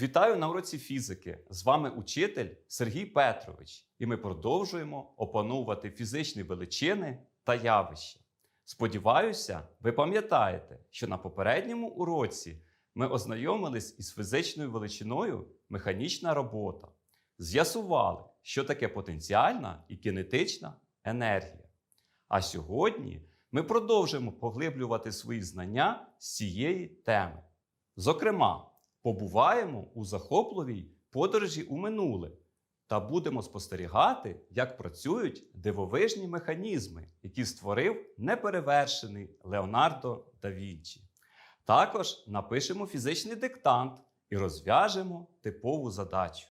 Вітаю на уроці фізики. З вами учитель Сергій Петрович, і ми продовжуємо опановувати фізичні величини та явища. Сподіваюся, ви пам'ятаєте, що на попередньому уроці ми ознайомились із фізичною величиною механічна робота, з'ясували, що таке потенціальна і кінетична енергія. А сьогодні ми продовжимо поглиблювати свої знання з цієї теми. Зокрема, побуваємо у захопливій подорожі у минуле та будемо спостерігати, як працюють дивовижні механізми, які створив неперевершений Леонардо да Вінчі. Також напишемо фізичний диктант і розв'яжемо типову задачу.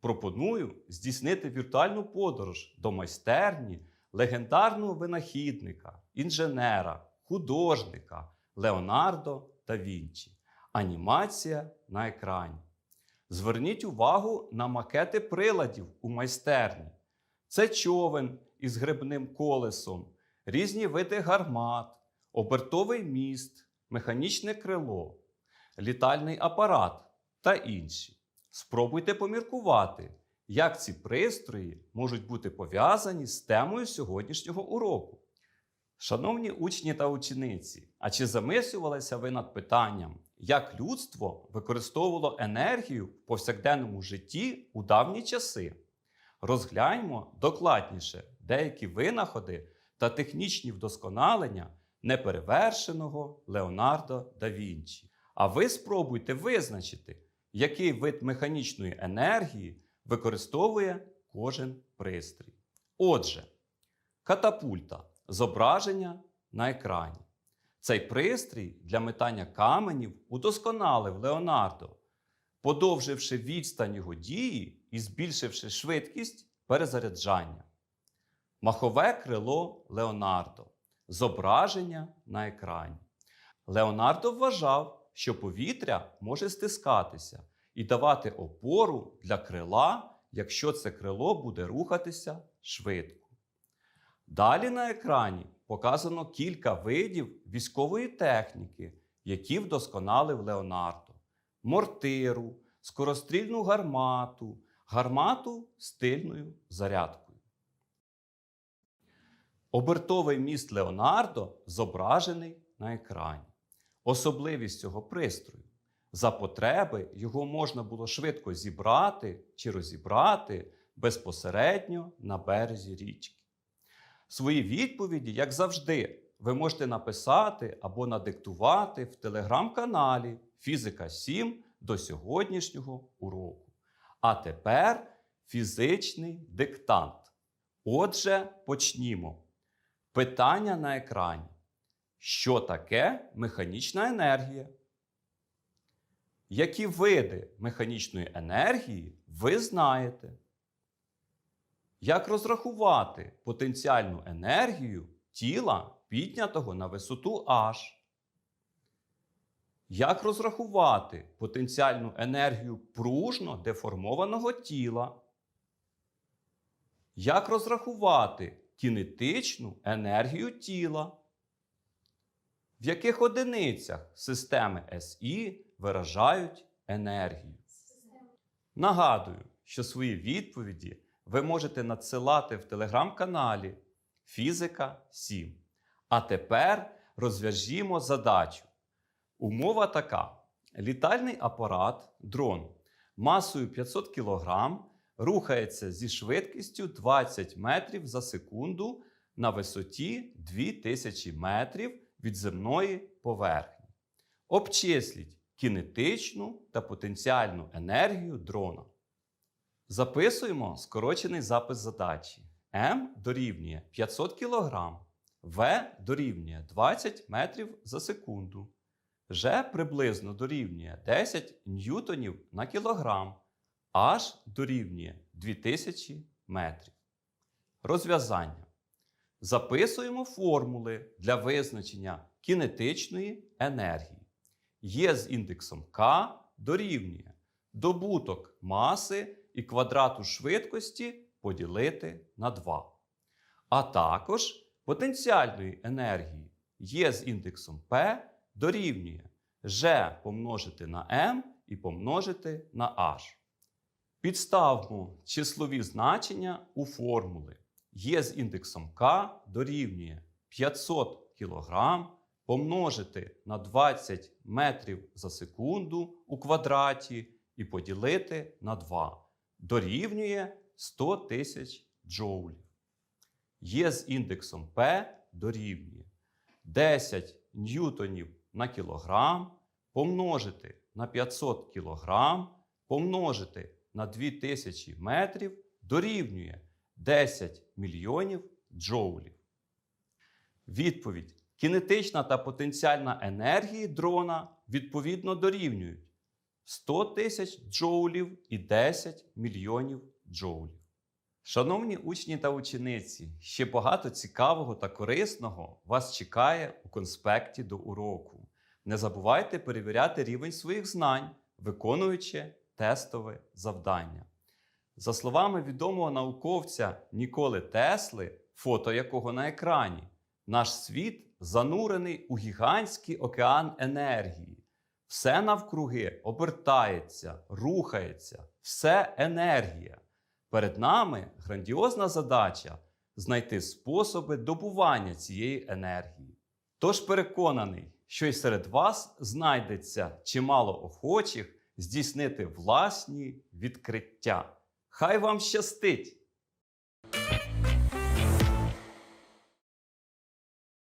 Пропоную здійснити віртуальну подорож до майстерні легендарного винахідника, інженера, художника Леонардо да Вінчі. Анімація на екрані. Зверніть увагу на макети приладів у майстерні. Це човен із грибним колесом, різні види гармат, обертовий міст, механічне крило, літальний апарат та інші. Спробуйте поміркувати, як ці пристрої можуть бути пов'язані з темою сьогоднішнього уроку. Шановні учні та учениці, а чи замислювалися ви над питанням, як людство використовувало енергію в повсякденному житті у давні часи? Розгляньмо докладніше деякі винаходи та технічні вдосконалення неперевершеного Леонардо да Вінчі. А ви спробуйте визначити, який вид механічної енергії використовує кожен пристрій. Отже, катапульта зображення на екрані. Цей пристрій для метання каменів удосконалив Леонардо, подовживши відстань його дії і збільшивши швидкість перезаряджання. Махове крило Леонардо. Зображення на екрані. Леонардо вважав, що повітря може стискатися і давати опору для крила, якщо це крило буде рухатися швидко. Далі на екрані показано кілька видів військової техніки, які вдосконалив Леонардо: мортиру, скорострільну гармату, гармату з тильною зарядкою. Обертовий міст Леонардо зображений на екрані. Особливість цього пристрою. За потреби його можна було швидко зібрати чи розібрати безпосередньо на березі річки. Свої відповіді, як завжди, ви можете написати або надиктувати в телеграм-каналі Фізика 7 до сьогоднішнього уроку. А тепер фізичний диктант. Отже, почнімо. Питання на екрані. Що таке механічна енергія? Які види механічної енергії ви знаєте? Як розрахувати потенціальну енергію тіла, піднятого на висоту H? Як розрахувати потенціальну енергію пружно деформованого тіла? Як розрахувати кінетичну енергію тіла? В яких одиницях системи SI виражають енергію? Нагадую, що свої відповіді ви можете надсилати в телеграм-каналі Фізика 7. А тепер розв'яжімо задачу. Умова така: літальний апарат дрон масою 500 кг рухається зі швидкістю 20 метрів за секунду на висоті 2000 метрів від земної поверхні. Обчисліть кінетичну та потенціальну енергію дрона. Записуємо скорочений запис задачі. М дорівнює 500 кг, В дорівнює 20 метрів за секунду. Ж приблизно дорівнює 10 ньютонів на кілограм, H дорівнює 2000 метрів. Розв'язання. Записуємо формули для визначення кінетичної енергії. Є з індексом К дорівнює добуток маси і квадрату швидкості поділити на 2. А також потенціальної енергії є з індексом P дорівнює G помножити на m і помножити на h. Підставмо числові значення у формули. Є з індексом k дорівнює 500 кг помножити на 20 метрів за секунду у квадраті і поділити на 2. Дорівнює 100 тисяч джоулів. Є з індексом P дорівнює 10 ньютонів на кілограм помножити на 500 кілограм помножити на 2000 метрів дорівнює 10 мільйонів джоулів. Відповідь. Кінетична та потенціальна енергії дрона відповідно дорівнюють 100 тисяч джоулів і 10 мільйонів джоулів. Шановні учні та учениці, ще багато цікавого та корисного вас чекає у конспекті до уроку. Не забувайте перевіряти рівень своїх знань, виконуючи тестове завдання. За словами відомого науковця Ніколи Тесли, фото якого на екрані, наш світ занурений у гігантський океан енергії. Все навкруги обертається, рухається, все енергія. Перед нами грандіозна задача знайти способи добування цієї енергії. Тож переконаний, що й серед вас знайдеться чимало охочих здійснити власні відкриття. Хай вам щастить!